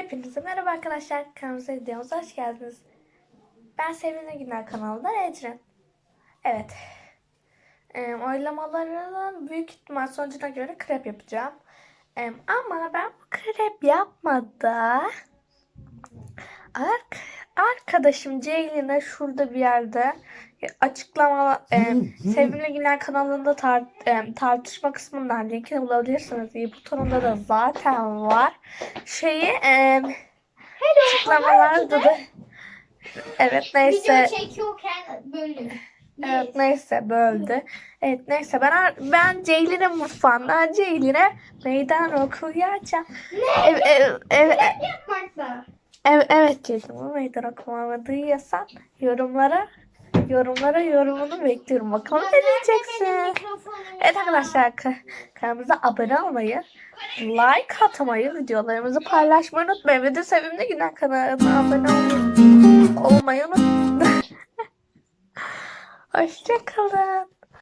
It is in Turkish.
Hepinize merhaba arkadaşlar. Kanalımıza videomuza hoş geldiniz. Ben Sevimli Günler kanalından Ecrin. Evet. E, oylamalarının büyük ihtimal sonucuna göre krep yapacağım. E, ama ben bu krep yapmadan ark arkadaşım Ceylin'e şurada bir yerde açıklama e, Sevimli Günler kanalında tar- e, tartışma kısmından linkini bulabilirsiniz. İyi butonunda da zaten var. Şeyi e, açıklamalarda da evet neyse Video çekiyorken bölüm. evet neyse böldü. Evet neyse ben ben Ceylin'e mutfağında Ceylin'e meydan okuyacağım. Evet evet evet Yapmakla. Evet, evet Ceylin bu meydan okumamı duyuyorsan yorumlara yorumlara yorumunu bekliyorum. Bakalım ne diyeceksin. Evet arkadaşlar ka- kanalımıza abone olmayı, like atmayı, videolarımızı paylaşmayı unutmayın. Ve de Sevimli Günler kanalına abone olmayı, olmayı unutmayın. Hoşçakalın.